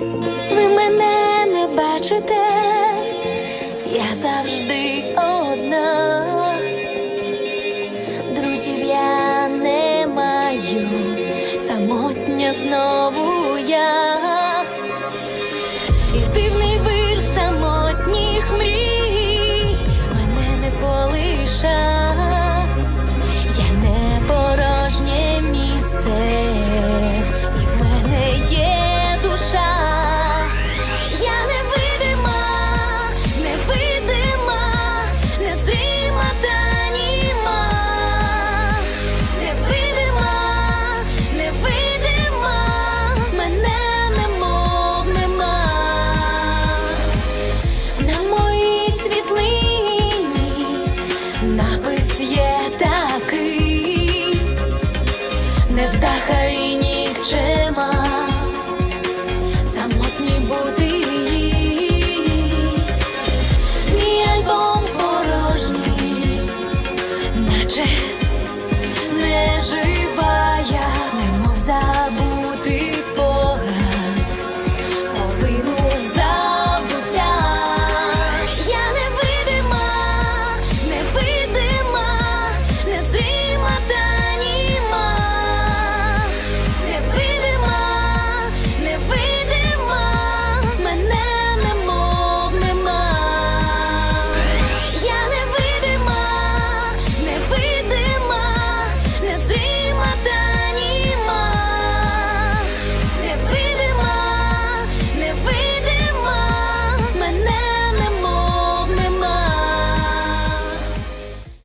ви мене не бачите, я завжди одна, друзів я не маю, самотня знову я. І дивний вир сам. не невдаха і нікчема, самотні бути її, мій альбом порожній, наче.